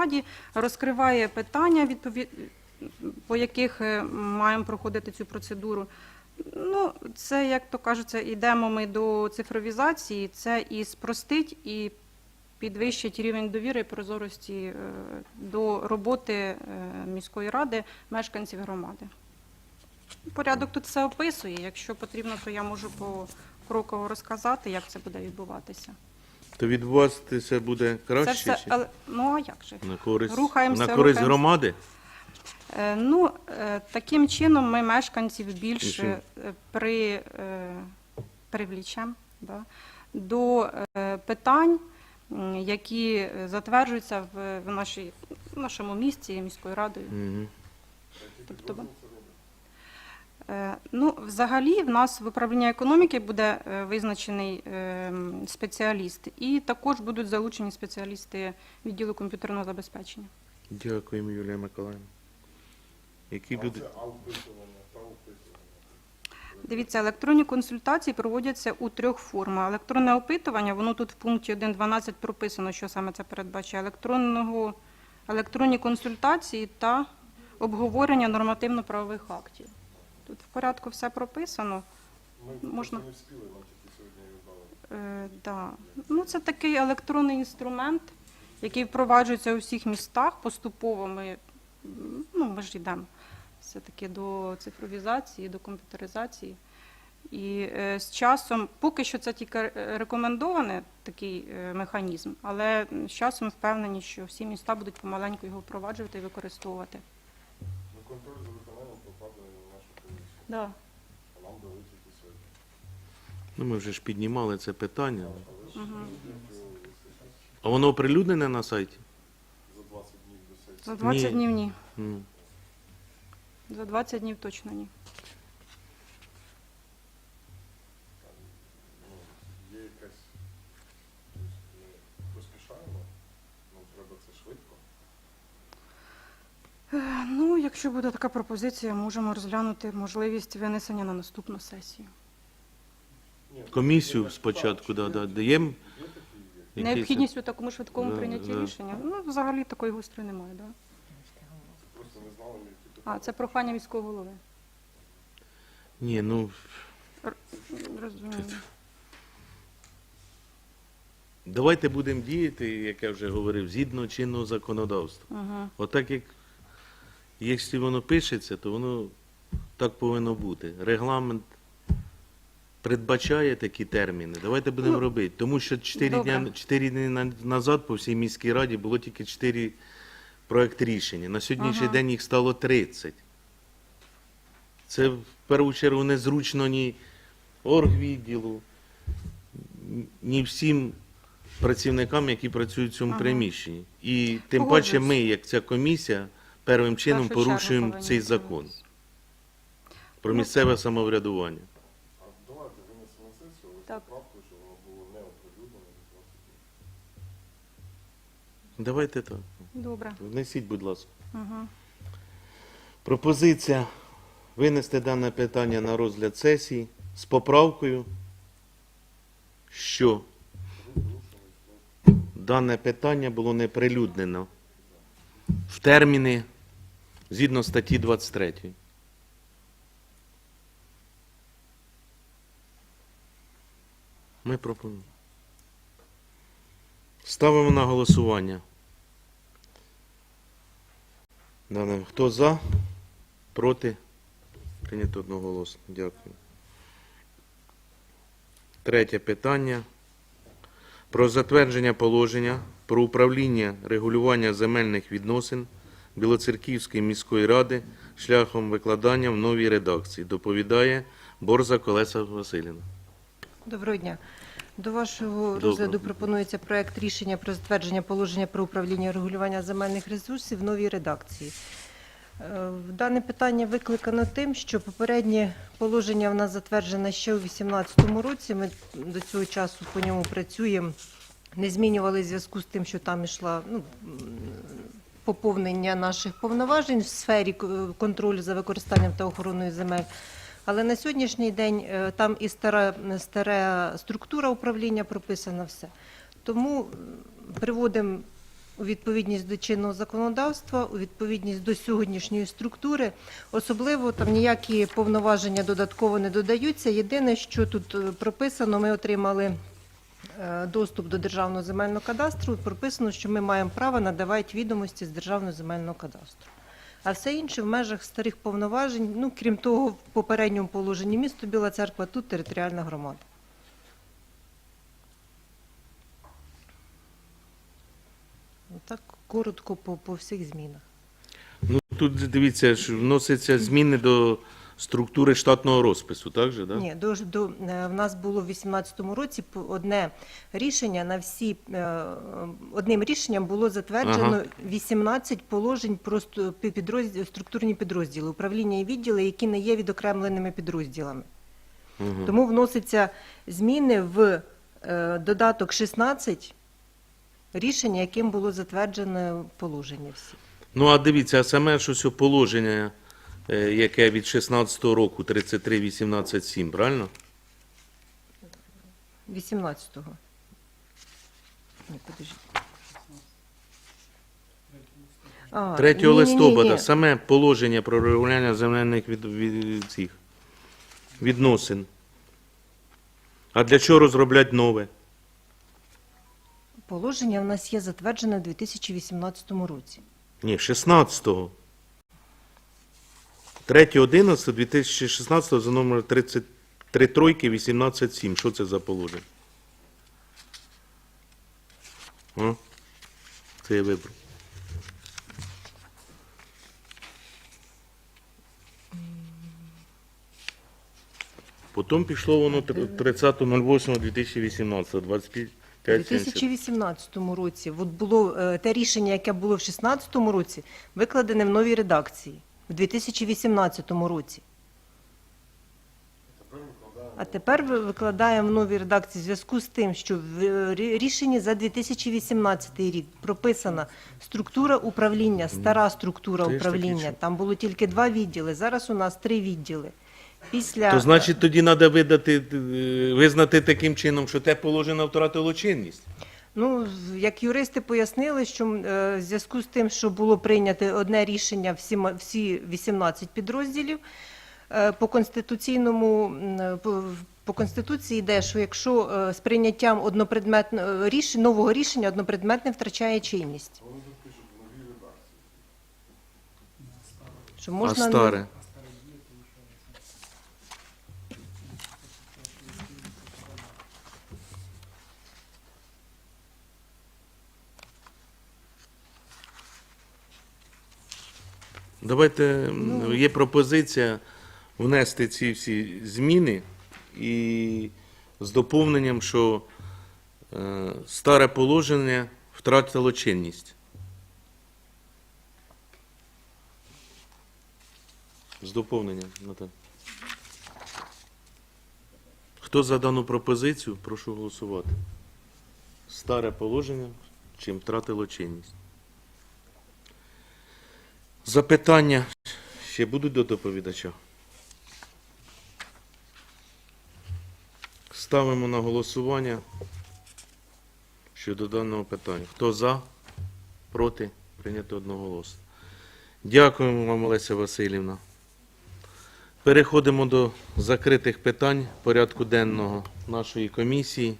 громаді, розкриває питання, по яких е, маємо проходити цю процедуру. Ну, це, як то кажеться, йдемо ми до цифровізації, це і спростить, і підвищить рівень довіри і прозорості е, до роботи е, міської ради мешканців громади. Порядок тут все описує. Якщо потрібно, то я можу покроково розказати, як це буде відбуватися. То відбуватися буде Це краще все, чи але, ну а як же? на користь, Рухаємося, на користь рухаємося. громади? Е, Ну, е, таким чином ми мешканців більше е, при, е, привлічемо да, до е, питань, м, які затверджуються в, в, нашій, в нашому місті міською радою. Угу. Тобто, ну, взагалі, в нас в управлінні економіки буде е, визначений е, спеціаліст, і також будуть залучені спеціалісти відділу комп'ютерного забезпечення. Дякуємо, Юлія Миколаївна. Які люди. Дивіться, електронні консультації проводяться у трьох формах. Електронне опитування, воно тут в пункті 1.12 прописано, що саме це передбачає. Електронного, електронні консультації та обговорення нормативно-правових актів. Тут в порядку все прописано. Ми Можна. не встигли, нам тільки сьогодні її. Е, да. ну, це такий електронний інструмент, який впроваджується у всіх містах поступово. Ми, ну, ми ж йдемо все-таки до цифровізації, до комп'ютеризації. І е, з часом, поки що це тільки рекомендований такий е, механізм, але з часом впевнені, що всі міста будуть помаленьку його впроваджувати і використовувати. Да. а нам дали тільки сьогодні. Ну, ми вже ж піднімали це питання. Угу. А воно оприлюднене на сайті? за 20 днів до сесії. За 20 Ні. днів ні. Ну, За 20 днів точно ні. Якщо буде така пропозиція, можемо розглянути можливість винесення на наступну сесію. Комісію спочатку так, да, да, даємо. Є якісь- Необхідність у такому швидкому Да, прийнятті да. рішення. Ну, взагалі такої гострої немає, да? А, це прохання міського голови. Ні, ну Розумію. давайте будемо діяти, як я вже говорив, згідно чинного законодавства. Угу. Отак як якщо воно пишеться, то воно так повинно бути. Регламент передбачає такі терміни. Давайте будемо Ну, робити. Тому що 4 добре. дні, 4 дні назад по всій міській раді було тільки 4 проект рішення. На сьогоднішній Ага. день їх стало 30. Це в першу чергу незручно ні оргвідділу, ні всім працівникам, які працюють в цьому Ага. приміщенні. І тим Погоджуюсь. паче ми, як ця комісія, первим чином порушуємо цей закон про Ну, місцеве самоврядування. Давайте винесемо на сесію, ось Так. правку, щоб воно було не оприлюднено за 20 днів. Давайте так. Добре. Внесіть, будь ласка. Угу. Пропозиція винести дане питання на розгляд сесії з поправкою, що дане питання було не прилюднено в терміни згідно статті 23. Ми пропонуємо. Ставимо на голосування. Хто за? Проти? Прийнято одноголосно. Дякую. Третє питання. Про затвердження положення про управління регулювання земельних відносин Білоцерківської міської ради шляхом викладання в новій редакції. Доповідає Борза Колеса Василівна. Доброго дня. До вашого розгляду пропонується проект рішення про затвердження положення про управління регулювання земельних ресурсів в новій редакції. Е, Дане питання викликано тим, що попереднє положення в нас затверджене ще у 2018 році. Ми до цього часу по ньому працюємо. Не змінювали в зв'язку з тим, що там йшла ну, поповнення наших повноважень в сфері контролю за використанням та охороною земель. Але на сьогоднішній день е, там і стара, стара структура управління прописана все. Тому приводимо у відповідність до чинного законодавства, у відповідність до сьогоднішньої структури. Особливо там ніякі повноваження додатково не додаються. Єдине, що тут е, прописано, ми отримали е, доступ до державного земельного кадастру. Прописано, що ми маємо право надавати відомості з державного земельного кадастру. А все інше в межах старих повноважень. Ну крім того, в попередньому положенні місто Біла Церква тут територіальна громада. Так коротко по, по всіх змінах. Ну, тут дивіться, що вносяться зміни до структури штатного розпису, так же? Да? Ні, до, до, е, в нас було в 2018 році одне рішення на всі, е, одним рішенням було затверджено Ага. 18 положень про підрозділ, структурні підрозділи, управління і відділи, які не є відокремленими підрозділами. Мгм. Тому вносяться зміни в е, додаток 16 рішення, яким було затверджено положення всі. Ну, а дивіться, а саме ж ось положення, е, яке від 16-го року 33.18.7, правильно? 18-го. Ні, подожди. А, 3 ні-ні-ні-ні. листопада саме положення про регулювання земельних від, від, цих відносин. А для чого розробляти нове? Положення в нас є затверджене у 2018 році. Ні, 16-го. 3.11.2016 за номер 33 тройки 18.7. Що це за положення? Це я вибрав. Потім пішло воно 30.08.2018, 25 У 2018 році от було е, те рішення, яке було в 2016 році, викладене в новій редакції в 2018 році. А тепер викладаємо в новій редакції в зв'язку з тим, що в е, рішенні за 2018 рік прописана структура управління, стара структура управління. Там було тільки два відділи. Зараз у нас три відділи. Після То значить тоді треба видати, е, визнати таким чином, що те положення втратило чинність. Ну, як юристи пояснили, що е, в зв'язку з тим, що було прийнято одне рішення всі, 18 підрозділів, е, по конституційному е, по, конституції йде, що якщо з прийняттям однопредметного рішення нового рішення однопредметне втрачає чинність. Що можна а старе? Давайте м, є пропозиція внести ці всі зміни і з доповненням, що е, старе положення втратило чинність. З доповненням, Наталя. Хто за дану пропозицію, прошу голосувати. Старе положення, чим втратило чинність. Запитання ще будуть до доповідача? Ставимо на голосування щодо даного питання. Хто за? Проти? Прийняти одноголосно. Дякуємо вам, Олеся Васильівна. Переходимо до закритих питань порядку денного нашої комісії.